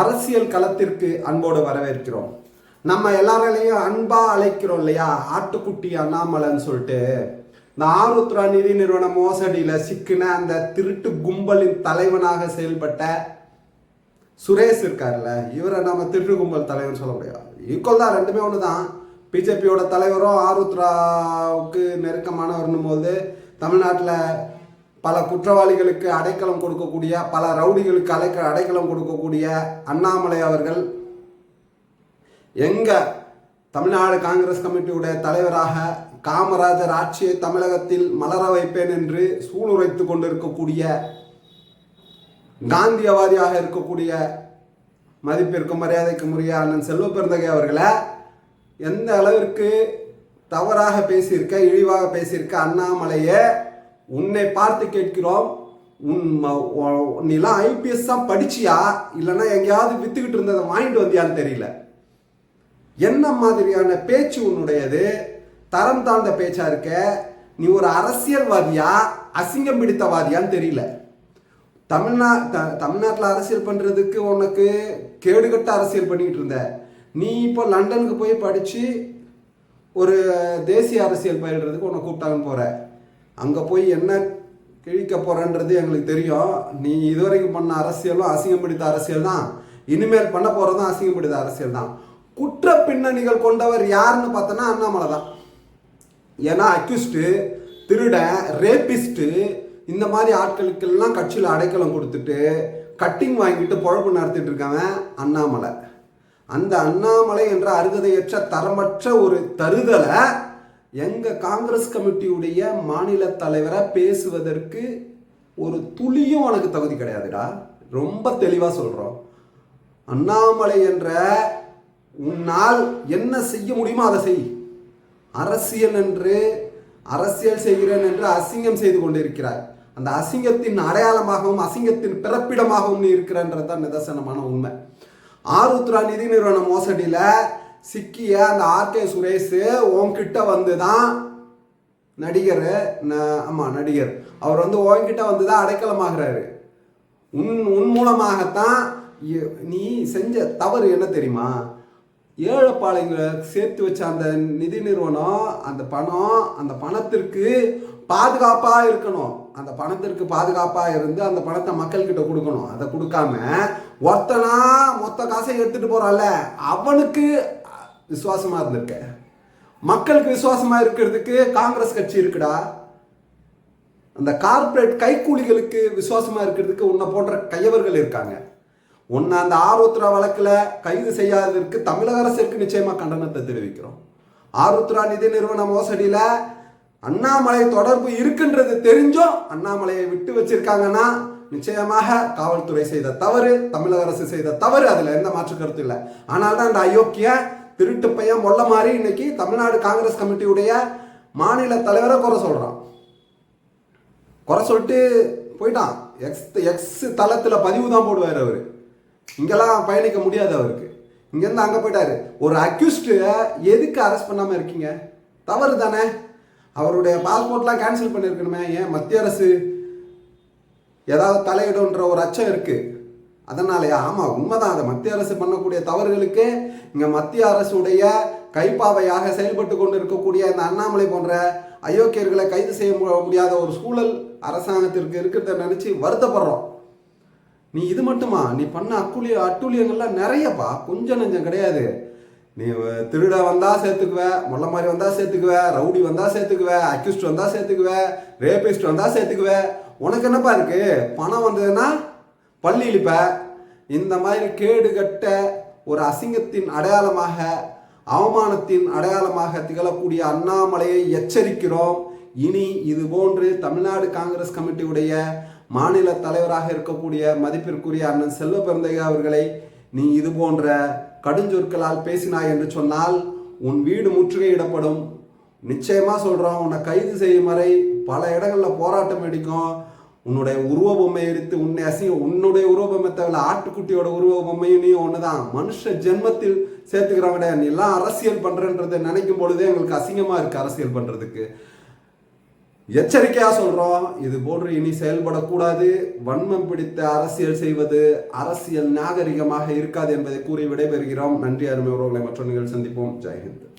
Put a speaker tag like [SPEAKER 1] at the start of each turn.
[SPEAKER 1] அரசியல் களத்திற்கு அன்போடு வரவேற்கிறோம். நம்ம எல்லாரையும் அன்பா அழைக்கிறோம் இல்லையா? ஆட்டுக்குட்டி அண்ணாமலைன்னு சொல்லிட்டு. இந்த ஆருத்ரா நிதி நிறுவன மோசடியில சிக்கின அந்த திருட்டு கும்பலின் தலைவனாக செயல்பட்ட சுரேஷ் இருக்கார்ல இவரை நம்ம திருட்டு கும்பல் தலைவன் சொல்ல முடியாது. ஈக்குவல் தான் ரெண்டுமே ஒன்று தான் பிஜேபியோட தலைவரும் ஆருத்ராவுக்கு நெருக்கமானவர்னும் போது தமிழ்நாட்டில் பல குற்றவாளிகளுக்கு அடைக்கலம் கொடுக்கக்கூடிய பல ரவுடிகளுக்கு அடைக்க அடைக்கலம் கொடுக்கக்கூடிய அண்ணாமலை அவர்கள் எங்க தமிழ்நாடு காங்கிரஸ் கமிட்டியுடைய தலைவராக காமராஜர் ஆட்சியை தமிழகத்தில் மலர வைப்பேன் என்று சூளுரைத்து கொண்டிருக்கக்கூடிய காந்தியவாதியாக இருக்கக்கூடிய மதிப்பிற்கும் மரியாதைக்கும் உரிய அண்ணன் செல்வ பெருந்தகை அவர்களை எந்த அளவிற்கு தவறாக பேசியிருக்க இழிவாக பேசியிருக்க அண்ணாமலையை உன்னை பார்த்து கேட்கிறோம். உன் நீலாம் ஐபிஎஸ் தான் படிச்சியா? இல்லைன்னா எங்கேயாவது வித்துக்கிட்டு இருந்ததை வாங்கிட்டு வந்தியான்னு தெரியல. என்ன மாதிரியான பேச்சு உன்னுடையது? தரம் தாழ்ந்த பேச்சா இருக்க? நீ ஒரு அரசியல்வாதியா? அசிங்கம் பிடித்தவாதியான்னு தெரியல. தமிழ்நா த- தமிழ்நாட்டில் அரசியல் பண்ணுறதுக்கு உனக்கு கேடுகட்ட அரசியல் பண்ணிக்கிட்டு இருந்த. நீ இப்போ லண்டனுக்கு போய் படித்து ஒரு தேசிய அரசியல் பயில்றதுக்கு உன்னை கூப்பிட்டாங்கன்னு போகிற அங்கே போய் என்ன கிழிக்க போகிறன்றது எங்களுக்கு தெரியும். நீ இதுவரைக்கும் பண்ண அரசியலும் அசிங்கம் பிடித்த அரசியல் தான். இனிமேல் பண்ண போகிறதும் அசிங்கம் பிடித்த அரசியல் தான். குற்ற பின்னணிகள் கொண்டவர் யாருன்னு பார்த்தோன்னா அண்ணாமலை தான். ஏன்னா அக்யூஸ்டு திருடன் ரேபிஸ்ட்டு இந்த மாதிரி ஆட்களுக்கெல்லாம் கட்சியில் அடைக்கலம் கொடுத்துட்டு கட்டிங் வாங்கிட்டு பொழப்பு நடத்திட்டு இருக்கவன் அண்ணாமலை. அந்த அண்ணாமலை என்ற அருகதையற்ற தரமற்ற ஒரு தருதலை எங்கள் காங்கிரஸ் கமிட்டியுடைய மாநில தலைவராக பேசுவதற்கு ஒரு துளியும் உனக்கு தகுதி கிடையாதுடா. ரொம்ப தெளிவாக சொல்கிறோம் அண்ணாமலை என்ற உன்னால் என்ன செய்ய முடியுமோ அதை செய். அரசியல் என்று அரசியல் செய்கிறேன் என்று அசிங்கம் செய்து கொண்டிருக்கிறார் அந்த அசிங்கத்தின் அடையாளமாகவும் அசிங்கத்தின் பிறப்பிடமாகவும் நீ இருக்கிறன்றது தான் நிதர்சனமான உண்மை. ஆருத்ரா நிதி நிறுவன மோசடியில் சிக்கிய அந்த ஆர்கே சுரேஷ் உன்கிட்ட வந்து தான் நடிகர் ஆமாம் நடிகர். அவர் வந்து உன்கிட்ட வந்து தான் அடைக்கலமாகிறாரு. உன் உன் மூலமாகத்தான் நீ செஞ்ச தவறு என்ன தெரியுமா? ஏழைப்பாளையங்களை சேர்த்து வச்ச அந்த நிதி நிறுவனம் அந்த பணம் அந்த பணத்திற்கு பாதுகாப்பாக இருக்கணும். அந்த பணத்திற்கு பாதுகாப்பாக இருந்து அந்த பணத்தை மக்கள்கிட்ட கொடுக்கணும். அதை கொடுக்காம ஒருத்தனா மொத்த காசை எடுத்துகிட்டு போறான்ல. அவனுக்கு விசுவாசமா இருந்திருக்க. மக்களுக்கு விசுவாசமா இருக்கிறதுக்கு காங்கிரஸ் கட்சி இருக்குடா. அந்த கார்ப்பரேட் கைக்கூலிகளுக்கு விசுவாசமா இருக்கிறதுக்கு உன்னை போன்ற கையவர்கள் இருக்காங்க. உன்னை அந்த ஆருத்ரா வழக்கில் கைது செய்யாததற்கு தமிழக அரசிற்கு நிச்சயமாக கண்டனத்தை தெரிவிக்கிறோம். ஆருத்ரா நிதி நிறுவன மோசடியில் அண்ணாமலை தொடர்பு இருக்குன்றது தெரிஞ்சும் அண்ணாமலையை விட்டு வச்சிருக்காங்கன்னா நிச்சயமாக காவல்துறை செய்த தவறு தமிழக அரசு செய்த தவறு அதில் எந்த மாற்று கருத்து இல்லை. ஆனால் தான் அந்த அயோக்கிய திருட்டு பையன் மொல்ல மாதிரி இன்னைக்கு தமிழ்நாடு காங்கிரஸ் கமிட்டியுடைய மாநில தலைவரை குறை சொல்கிறான் குறை சொல்லிட்டு போயிட்டான். எக்ஸ் எக்ஸ் தளத்தில் பதிவு தான் போடுவார் அவர். இங்கெல்லாம் பயணிக்க முடியாது அவருக்கு. இங்கேருந்து அங்கே போயிட்டாரு. ஒரு அக்யூஸ்டு எதுக்கு அரெஸ்ட் பண்ணாமல் இருக்கீங்க? தவறு தானே. அவருடைய பாஸ்போர்ட்லாம் கேன்சல் பண்ணியிருக்கணுமே. ஏன்? மத்திய அரசு ஏதாவது தலையிடுன்ற ஒரு அச்சம் இருக்குது அதனாலயா? ஆமாம் உண்மைதான். அதை மத்திய அரசு பண்ணக்கூடிய தவறுகளுக்கு இங்கே மத்திய அரசுடைய கைப்பாவையாக செயல்பட்டு கொண்டு இருக்கக்கூடிய இந்த அண்ணாமலை போன்ற அயோக்கியர்களை கைது செய்ய முடியாத ஒரு சூழல் அரசாங்கத்திற்கு இருக்கிறத நினச்சி வருத்தப்படுறோம். நீ இது மட்டுமா? நீ பண்ண அக்குளிய அட்டூழியங்கள்லாம் நிறையப்பா. கொஞ்சம் நஞ்சம் கிடையாது. நீ வ- திருட வந்தா சேர்த்துக்குவ முள்ள மாதிரி வந்தா சேர்த்துக்குவ ரவுடி வந்தா சேர்த்துக்குவ அக்யூஸ்ட் வந்தா சேர்த்துக்குவ ரேபிஸ்ட் வந்தா சேர்த்துக்குவ. உனக்கு என்னப்பா இருக்கு? பணம் வந்ததுன்னா பள்ளி இப்போ இந்த மாதிரி கேடு கட்ட ஒரு அசிங்கத்தின் அடையாளமாக அவமானத்தின் அடையாளமாக திகழக்கூடிய அண்ணாமலையை எச்சரிக்கிறோம். இனி இது போன்று தமிழ்நாடு காங்கிரஸ் கமிட்டியுடைய மாநில தலைவராக இருக்கக்கூடிய மதிப்பிற்குரிய அண்ணன் செல்வ பிறந்தையா அவர்களை நீ இது போன்ற கடுஞ்சொற்களால் பேசினாய் என்று சொன்னால் உன் வீடு முற்றுகையிடப்படும். நிச்சயமாக சொல்கிறோம் உன்னை கைது செய்யும் வரை பல இடங்களில் போராட்டம் வெடிக்கும். உன்னுடைய உருவ பொம்மை எடுத்து உன்னை அசிங்க உன்னுடைய உருவ பொம்மை தவிர ஆட்டுக்குட்டியோட உருவ பொம்மையும் நீ ஒண்ணுதான். மனுஷ ஜென்மத்தில் சேர்த்துக்கிறவங்க நீ எல்லாம் அரசியல் பண்றன்றதை நினைக்கும் பொழுதே எங்களுக்கு அசிங்கமா இருக்கு அரசியல் பண்றதுக்கு. எச்சரிக்கையா சொல்றோம். இது போன்று இனி செயல்படக்கூடாது. வன்மம் பிடித்த அரசியல் செய்வது அரசியல் நாகரிகமாக இருக்காது என்பதை கூறி விடைபெறுகிறோம். நன்றி அருமை உறவுகளை. மற்ற நிகழ்ச்சி சந்திப்போம். ஜெய்ஹிந்த்.